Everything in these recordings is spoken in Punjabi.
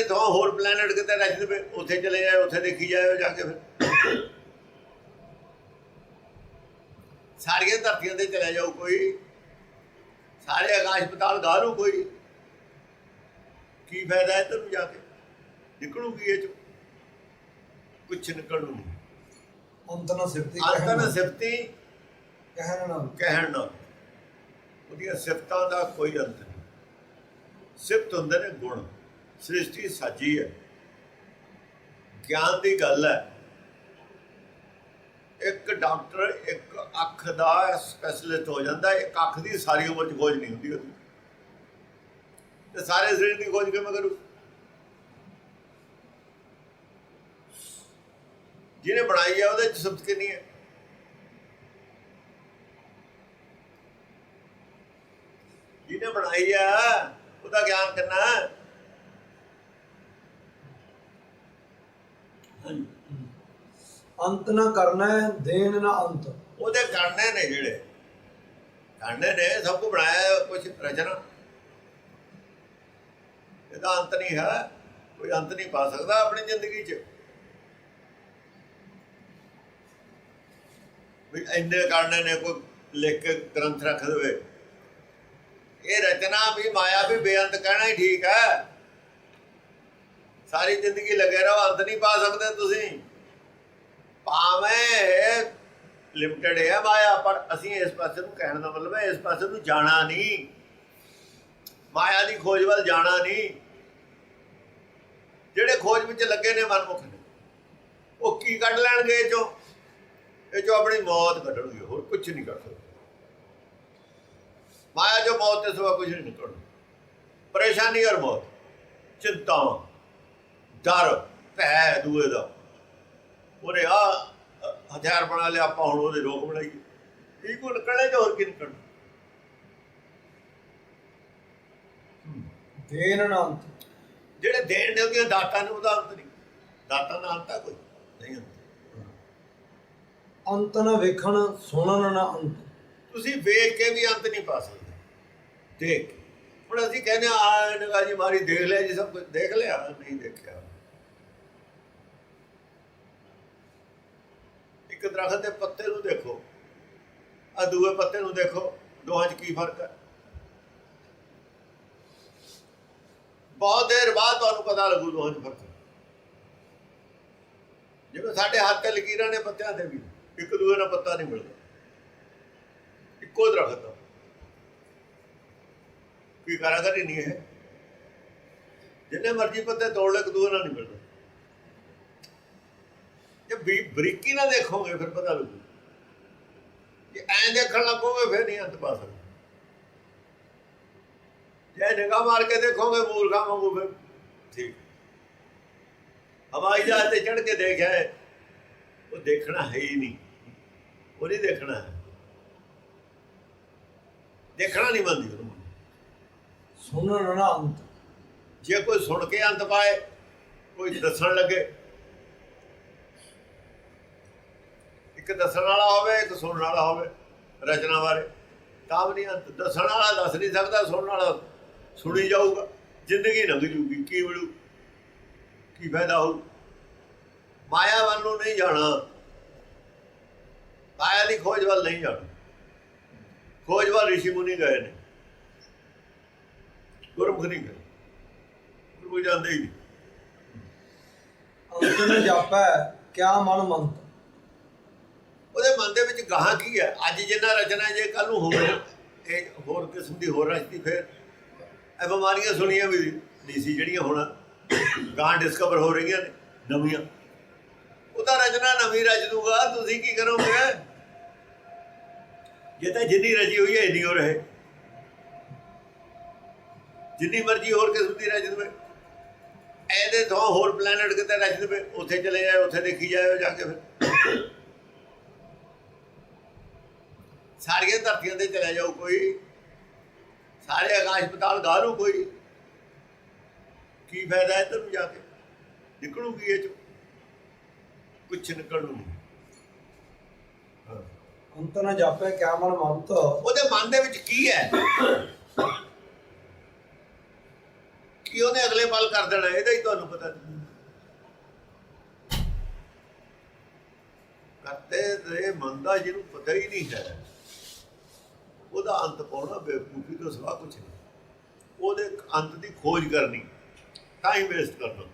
ਇਹਦੇ ਤੋਂ ਹੋਰ ਪਲੈਨਟ ਕਿਤੇ ਰਚ ਦੇਵੇ ਉੱਥੇ ਚਲੇ ਜਾਏ ਉੱਥੇ ਦੇਖੀ ਜਾਇਓ ਜਾ ਕੇ ਫਿਰ। ਸਾਰੀਆਂ ਧਰਤੀਆਂ ਤੇ ਚਲੇ ਜਾਓ ਕੋਈ। ਸਾਰੇ ਆਕਾਸ਼ ਪਤਾਲ ਗਾਲੂ ਕੋਈ। ਕੀ ਫਾਇਦਾ ਹੈ ਤੈਨੂੰ ਜਾ ਕੇ? ਨਿਕਲੂ ਕੀ ਇਹ ਚ? ਕੁਛ ਨਿਕਲੂ ਨਹੀਂ। ਅੰਤ ਨਾ ਸਿਫਤੀ ਅੰਤਨ ਸਿਫਤੀ ਕਹਿਣ ਨਾਲ। ਕਹਿਣ ਨਾਲ। ਉਹਦੀਆਂ ਸਿਫਤਾਂ ਦਾ ਕੋਈ ਅੰਤ ਨਹੀਂ। ਸਿਫਤ ਹੁੰਦੇ ਨੇ ਗੁਣ। ਸ੍ਰਿਸ਼ਟੀ ਸਾਜੀ ਹੈ। ਗਿਆਨ ਦੀ ਗੱਲ ਹੈ। ਇੱਕ ਡਾਕਟਰ ਇੱਕ ਅੱਖ ਦਾ ਸਪੈਸ਼ਲਿਸਟ ਹੋ ਜਾਂਦਾ ਇੱਕ ਅੱਖ ਦੀ ਸਾਰੀ ਉਮਰ ਚ ਖੋਜ ਨਹੀਂ ਹੁੰਦੀ ਉਹਦੀ। ਤੇ ਸਾਰੇ ਸਰੀਰ ਦੀ ਖੋਜ ਕਿਵੇਂ ਕਰੂ? ਜਿਹਨੇ ਬਣਾਈ ਹੈ, ਉਹਦੇ ਚ ਸਿਫਤ ਕਿੰਨੀ ਹੈ? ਜਿਹਨੇ ਬਣਾਈ ਆ ਉਹਦਾ ਗਿਆਨ ਕਿੰਨਾ ਹੈ ਹਾਂਜੀ। ਅੰਤ ਨਾ ਕਰਨਾ ਹੈ, ਦੇਣ ਨਾ ਅੰਤ। ਉਹਦੇ ਕਰਨੇ ਨੇ ਜਿਹੜੇ। ਕਰਨੇ ਨੇ ਸਭ ਕੁਝ ਬਣਾਇਆ ਕੁਝ ਰਚਨਾ। ਇਹਦਾ ਅੰਤ ਨਹੀਂ ਹੈ ਕੋਈ ਅੰਤ ਨਹੀਂ ਪਾ ਸਕਦਾ ਆਪਣੀ ਜ਼ਿੰਦਗੀ 'ਚ। ਵੀ ਇੰਨੇ ਕਰਨੇ ਨੇ ਕੋਈ ਲਿਖ ਕੇ ਗ੍ਰੰਥ ਰੱਖ ਦੇਵੇ। ਇਹ ਰਚਨਾ ਵੀ ਮਾਇਆ ਵੀ ਬੇਅੰਤ ਕਹਿਣਾ ਹੀ ਠੀਕ ਹੈ। ਸਾਰੀ ਜ਼ਿੰਦਗੀ ਲੱਗੇ ਰਹੋ ਅੰਤ ਨਹੀਂ ਪਾ ਸਕਦੇ ਤੁਸੀਂ। ਭਾਵੇਂ ਲਿਮਟਿਡ ਹੈ ਮਾਇਆ, ਪਰ ਅਸੀਂ ਇਸ ਪਾਸੇ ਨੂੰ ਕਹਿਣ ਦਾ ਮਤਲਬ ਹੈ, ਇਸ ਪਾਸੇ ਨੂੰ ਜਾਣਾ ਨਹੀਂ। ਮਾਇਆ ਦੀ ਖੋਜ ਵੱਲ ਜਾਣਾ ਨਹੀਂ। ਜਿਹੜੇ ਖੋਜ ਵਿੱਚ ਲੱਗੇ ਨੇ ਮਨਮੁਖ ਨੇ, ਉਹ ਕੀ ਕੱਢ ਲੈਣਗੇ ਇਹ ਚੋਂ? ਇਹ ਚੋਂ ਆਪਣੀ ਮੌਤ ਕੱਢਣਗੇ, ਹੋਰ ਕੁਝ ਨਹੀਂ ਕਰ ਸਕਦੇ। ਮਾਇਆ ਜੋ ਮੌਤ ਤੇ ਸਿਵਾ ਕੁਝ ਨਹੀਂ ਨਿਕਲਣਾ ਪਰੇਸ਼ਾਨੀ ਔਰ ਮੌਤ, ਚਿੰਤਾਵਾਂ। ਡਰ ਭੈ ਦੂਏ ਦਾ। ਉਹਨੇ ਆ ਹਥਿਆਰ ਬਣਾ ਲਿਆ ਆਪਾਂ ਹੁਣ ਉਹਦੇ ਰੋਕ ਬਣਾਈਏ। ਇਹ ਕੋ ਨਿਕਲਣੇ ਜਾਂ ਹੋਰ ਕੀ ਦੇਣ ਨਾ ਅੰਤ। ਜਿਹੜੇ ਦੇਣ ਨੇ ਉਹਦੀਆਂ ਦਾਤਾਂ ਨੇ ਉਹਦਾ ਅੰਤ ਨਹੀਂ। ਦਾਤਾਂ ਦਾ ਅੰਤ ਆ ਕੋਈ? ਨਹੀਂ ਅੰਤ। ਅੰਤ ਨਾ ਵੇਖਣ ਸੁਣਨ ਨਾ ਅੰਤ। ਤੁਸੀਂ ਵੇਖ ਕੇ ਵੀ ਅੰਤ ਨਹੀਂ ਪਾ ਸਕਦੇ। ਦੇਖ। ਹੁਣ ਅਸੀਂ ਕਹਿੰਦੇ ਆ ਨਗਾ ਜੀ ਮਾਰੀ ਦੇਖ ਲਿਆ ਜੀ ਸਭ ਕੁਝ ਦੇਖ ਲਿਆ। ਨਹੀਂ ਦੇਖਿਆ। ਇੱਕ ਦਰਖਤ ਦੇ ਪੱਤੇ ਨੂੰ ਦੇਖੋ ਆ ਦੂਏ ਪੱਤੇ ਨੂੰ ਦੇਖੋ, ਦੋਹਾਂ 'ਚ ਕੀ ਫ਼ਰਕ ਹੈ? ਬਹੁਤ ਦੇਰ ਬਾਅਦ ਤੁਹਾਨੂੰ ਪਤਾ ਲੱਗੂ ਦੋਹਾਂ 'ਚ ਫ਼ਰਕ ਜਿਵੇਂ ਸਾਡੇ ਹੱਥ ਤੇ ਲਕੀਰਾਂ ਨੇ ਪੱਤਿਆਂ ਤੇ ਵੀ, ਇੱਕ ਦੂਏ ਨਾਲ ਪੱਤਾ ਨਹੀਂ ਮਿਲਦਾ। ਇੱਕੋ ਦਰਖਤ ਆ। ਕੋਈ ਕਾਰਾਗਰੀ ਨਹੀਂ ਹੈ। ਜਿੰਨੇ ਮਰਜ਼ੀ ਪੱਤੇ ਤੋੜ ਲੈ ਇੱਕ ਦੂਏ ਨਾਲ ਨਹੀਂ ਮਿਲਦਾ। ਜੇ ਬਰੀਕੀ ਨਾਲ ਦੇਖੋਗੇ ਫਿਰ ਪਤਾ ਲੱਗੂ। ਜੇ ਐਂ ਦੇਖਣ ਲੱਗੋਗੇ ਫਿਰ ਨਹੀਂ ਅੰਤ ਪਾ ਸਕਦੇ। ਜੇ ਨਿਗਾਹ ਮਾਰ ਕੇ ਦੇਖੋਗੇ ਮੂਰਖਾਂ ਵਾਂਗੂ ਫਿਰ ਠੀਕ। ਹਵਾਈ ਜਹਾਜ਼ ਤੇ ਚੜ ਕੇ ਦੇਖਿਆ ਉਹ ਦੇਖਣਾ ਹੈ ਹੀ ਨਹੀਂ। ਉਹ ਨਹੀਂ ਦੇਖਣਾ ਦੇਖਣਾ ਨਹੀਂ ਉਹਨੂੰ। ਸੁਣਨ ਨਾ ਅੰਤ। ਜੇ ਕੋਈ ਸੁਣ ਕੇ ਅੰਤ ਪਾਏ ਕੋਈ ਦੱਸਣ ਲੱਗੇ ਇੱਕ ਦੱਸਣ ਵਾਲਾ ਹੋਵੇ, ਇੱਕ ਸੁਣਨ ਵਾਲਾ ਹੋਵੇ ਰਚਨਾ ਬਾਰੇ। ਤਾਂ ਵੀ ਅੰਤ। ਦੱਸਣ ਵਾਲਾ ਦੱਸ ਨਹੀਂ ਸਕਦਾ, ਸੁਣਨ ਵਾਲਾ ਸੁਣੀ ਜਾਊਗਾ। ਜ਼ਿੰਦਗੀ ਲੰਘ ਜੂਗੀ, ਕੀ ਮਿਲੂ? ਕੀ ਫਾਇਦਾ ਹੋਊ? ਮਾਇਆ ਵੱਲ ਨੂੰ ਨਹੀਂ ਜਾਣਾ। ਮਾਇਆ ਦੀ ਖੋਜ ਵੱਲ ਨਹੀਂ ਜਾਣਾ। ਖੋਜ ਵੱਲ ਰਿਸ਼ੀ ਮੁਨੀ ਗਏ ਨੇ। ਗੁਰਮੁਖ ਨਹੀਂ ਗਏ। ਗੁਰੂ ਜਾਂਦੇ ਹੀ ਨਹੀਂ। ਜਾਪੈ ਕਿਆ ਮਨ ਮੰਤ ਉਹਦੇ ਮਨ ਦੇ ਵਿੱਚ ਗਾਹਾਂ ਕੀ ਹੈ? ਅੱਜ ਜਿੰਨਾ ਰਚਨਾ ਜੇ ਕੱਲ ਨੂੰ ਹੋਰ ਇਹ ਹੋਰ ਕਿਸਮ ਦੀ ਹੋਰ ਰਚਦੀ ਫਿਰ ਇਹ ਬਿਮਾਰੀਆਂ ਸੁਣੀਆਂ ਵੀ ਨਹੀਂ ਸੀ ਜਿਹੜੀਆਂ ਹੁਣ ਗਾਂ ਡਿਸਕਵਰ ਹੋ ਰਹੀਆਂ ਨੇ, ਨਵੀਆਂ। ਉਹਦਾ ਰਚਨਾ ਨਵੀਂ ਰਚ ਦੂਗਾ, ਤੁਸੀਂ ਕੀ ਕਰੋਗੇ? ਜੇ ਤਾਂ ਜਿੰਨੀ ਰਚੀ ਹੋਈ ਹੈ, ਇੰਨੀ ਹੋ ਰਹੇ। ਜਿੰਨੀ ਮਰਜ਼ੀ ਹੋਰ ਕਿਸਮ ਦੀ ਰਚ ਦੇਵੇ। ਇਹਦੇ ਤੋਂ ਹੋਰ ਪਲੈਨਟ ਕਿਤੇ ਰਚ ਦੇਵੇ, ਉੱਥੇ ਚਲੇ ਜਾਏ, ਉੱਥੇ ਦੇਖੀ ਜਾਇਓ ਜਾ ਕੇ ਫਿਰ ਸਾਰੀਆਂ ਧਰਤੀਆਂ ਤੇ ਚਲੇ ਜਾਓ ਕੋਈ। ਸਾਰੇ ਆਕਾਸ਼ ਪਤਾਲ ਗਾਲੂ ਕੋਈ। ਕੀ ਫਾਇਦਾ ਹੈ ਤੈਨੂੰ ਜਾ ਕੇ? ਨਿਕਲੂ ਕੀ ਇਹ ਚ। ਕੁਛ ਨਿਕਲੂ। ਅੰਤ ਨਾ ਜਾਪੈ ਕਿਆ ਮਨ ਮੰਤ ਉਹਦੇ ਮਨ ਦੇ ਵਿੱਚ ਕੀ ਹੈ? ਕੀ ਕੀ ਉਹਨੇ ਅਗਲੇ ਪਲ ਕਰ ਦੇਣਾ ਇਹਦਾ ਹੀ ਤੁਹਾਨੂੰ ਪਤਾ। ਨਹੀਂ ਕਰਤੇ ਦੇ ਮੰਦਾ ਜਿਹਨੂੰ ਪਤਾ ਹੀ ਨਹੀਂ ਹੈ। ਉਹਦਾ ਅੰਤ ਪਾਉਣਾ ਬੇਵਕੂਫੀ ਤੋਂ ਸਿਵਾ ਕੁਝ ਨਹੀਂ। ਉਹਦੇ ਅੰਤ ਦੀ ਖੋਜ ਕਰਨੀ ਟਾਈਮ ਵੇਸਟ ਕਰਨਾ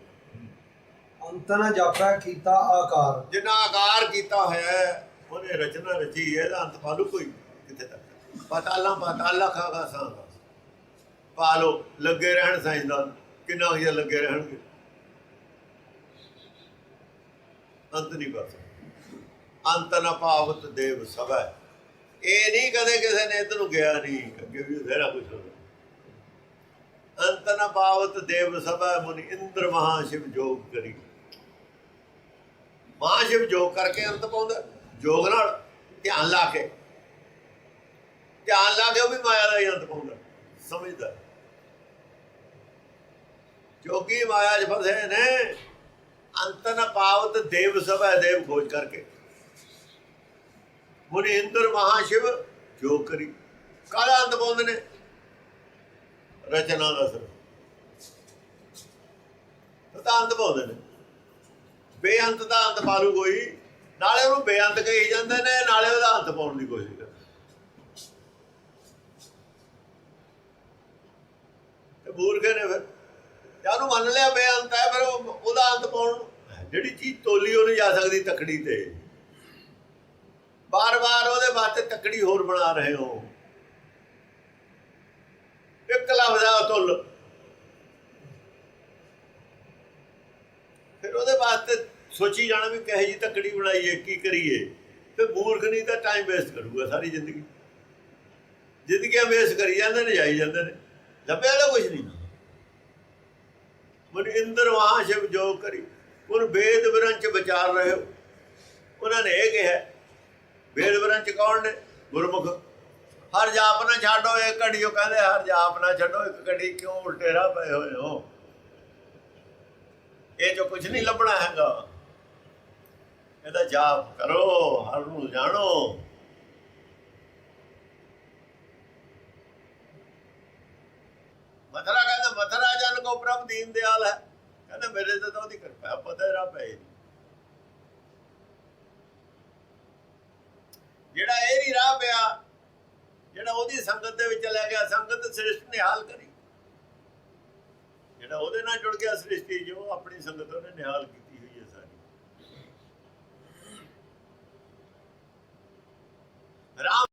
ਅੰਤ ਨਾ ਜਾਪੈ ਕੀਤਾ ਆਕਾਰ। ਜਿੰਨਾ ਆਕਾਰ ਕੀਤਾ ਹੋਇਆ ਹੈ, ਉਹਨੇ ਰਚਨਾ ਰਚੀ ਹੈ ਇਹਦਾ ਅੰਤ ਪਾਲੂ ਕੋਈ ਕਿੱਥੇ ਤੱਕ। ਪਤਾਲਾ ਪਤਾਲਾ ਖਾਗਾ ਸਾਂ। ਪਾਲੋ ਲੱਗੇ ਰਹਿਣ ਸਾਇੰਸਦਾਨ ਕਿੰਨਾ ਵਜੇ ਲੱਗੇ ਰਹਿਣਗੇ। ਅੰਤ ਨਹੀਂ ਸਕਦੇ। ਅੰਤ ਨਾ ਪਾਵਤ ਦੇਵ ਸਭੈ ਇਹ ਨਹੀਂ ਕਦੇ ਕਿਸੇ ਨੇ ਇਧਰ ਨੂੰ ਗਿਆ ਨਹੀਂ, ਅੱਗੇ ਵੀ ਬਥੇਰਾ ਕੁਝ ਹੋ ਅੰਤ ਨਾ ਪਾਵਤ ਦੇਵ ਸਭੈ ਮੁਨੀ ਇੰਦਰ ਮਹਾਸ਼ਿਵ ਜੋਗ ਕਰੀ। ਮਹਾਸ਼ਿਵ ਜੋਗ ਕਰਕੇ ਅੰਤ ਪਾਉਂਦਾ, ਜੋਗ ਨਾਲ ਧਿਆਨ ਲਾ ਕੇ। ਧਿਆਨ ਲਾ ਕੇ ਉਹ ਵੀ ਮਾਇਆ ਦਾ ਹੀ ਅੰਤ ਪਾਉਂਦਾ, ਸਮਝਦਾ। ਜੋਗੀ ਮਾਇਆ 'ਚ ਫਸੇ ਨੇ ਅੰਤ ਨ ਪਾਵਤ ਦੇਵ ਸਭਾ ਦੇਵ ਖੋਜ ਕਰਕੇ। ਮੁਨੀ ਇੰਦਰ ਮਹਾਸ਼ਿਵ ਜੋ ਕਰੀ। ਕਾਲਾ ਅੰਤ ਪਾਉਂਦੇ ਨੇ? ਰਚਨਾ ਦਾ ਸਰ। ਤਾਂ ਅੰਤ ਪਾਉਂਦੇ ਨੇ। ਬੇਅੰਤ ਦਾ ਅੰਤ ਪਾਲੂ ਕੋਈ। ਨਾਲੇ ਉਹਨੂੰ ਬੇਅੰਤ ਕਹੀ ਜਾਂਦੇ ਨੇ, ਨਾਲੇ ਉਹਦਾ ਅੰਤ ਪਾਉਣ ਦੀ ਕੋਸ਼ਿਸ਼ ਕਰਦੇ ਤੇ ਮੂਰਖ ਨੇ ਫਿਰ। ਜਾਨੂੰ ਮੰਨ ਲਿਆ ਬੇਅੰਤ ਹੈ, ਫਿਰ ਉਹਦਾ ਅੰਤ ਪਾਉਣ ਨੂੰ ਜਿਹੜੀ ਚੀਜ਼ ਤੋਲੀ ਉਹ ਨਹੀਂ ਜਾ ਸਕਦੀ ਤਕੜੀ ਤੇ। ਬਾਰ-ਬਾਰ ਉਹਦੇ ਵਾਸਤੇ ਤਕੜੀ ਹੋਰ ਬਣਾ ਰਹੇ ਹੋ। ਇੱਕ ਲਫ਼ਜ਼ ਆ ਤੁਲ। ਫਿਰ ਉਹਦੇ ਵਾਸਤੇ ਸੋਚੀ ਜਾਣਾ ਵੀ ਕਹੇ ਜੀ ਤਕੜੀ ਬਣਾਈਏ, ਕੀ ਕਰੀਏ। ਫਿਰ ਮੂਰਖ ਨਹੀਂ ਤਾਂ ਟਾਈਮ ਵੇਸਟ ਕਰੂਗਾ ਸਾਰੀ ਜ਼ਿੰਦਗੀ। ਜ਼ਿੰਦਗੀਆਂ ਵੇਸਟ ਕਰੀ ਜਾਂਦੇ ਨੇ, ਜਾਈ ਜਾਂਦੇ ਨੇ। ਲੱਭਿਆ ਤਾਂ ਕੁਝ ਨਹੀਂ। ਮਨ ਇੰਦਰ ਵਾਹ ਸ਼ਿਵ ਜੋ ਕਰੀ ਉਹ ਵੇਦ ਵਿਰੰਚ ਵਿਚਾਰ ਰਹੇ ਹੋ। ਉਹਨਾਂ ਨੇ ਇਹ ਕਿਹਾ ਵੇਦ ਵਿਰੰਚ ਕੌਣ ਨੇ? ਗੁਰਮੁਖ। ਹਰ ਜਾਪ ਨਾ ਛੱਡੋ ਇੱਕ ਘੜੀ ਕਹਿੰਦੇ ਹਰ ਜਾਪ ਨਾ ਛੱਡੋ, ਇੱਕ ਘੜੀ ਕਿਉਂ ਉਲਟੇ ਰਾਹ ਪਏ ਹੋਏ ਹੋ? ਇਹ ਜੋ ਕੁਝ ਨਹੀਂ ਲੱਭਣਾ ਹੈਗਾ। ਇਹਦਾ ਜਾਪ ਕਰੋ, ਹਰ ਨੂੰ ਜਾਣੋ। ਮਥਰਾ ਕਹਿੰਦਾ, ਮਥਰਾ ਜਨ ਕੋ ਪ੍ਰਭ ਦੀਨ ਦਿਆਲ ਹੈ। ਕਹਿੰਦਾ, ਮੇਰੇ ਤੇ ਤਾਂ ਉਹਦੀ ਕਿਰਪਾ ਪਤਾ ਰਾ ਪਏ ਜਿਹੜਾ ਇਹ ਨਹੀਂ ਰਾਹ ਪਿਆ, ਜਿਹੜਾ ਉਹਦੀ ਸੰਗਤ ਦੇ ਵਿੱਚ ਚਲਾ ਗਿਆ, ਸੰਗਤ ਸ੍ਰਿਸ਼ਟ ਨਿਹਾਲ ਕਰੀ। ਜਿਹੜਾ ਉਹਦੇ ਨਾਲ ਜੁੜ ਗਿਆ ਸ੍ਰਿਸ਼ਟੀ, ਜੋ ਆਪਣੀ ਸੰਗਤ ਉਹਨੇ ਨਿਹਾਲ ਕੀਤੀ ਹੋਈ ਹੈ ਸਾਰੀ। ਰਾਮ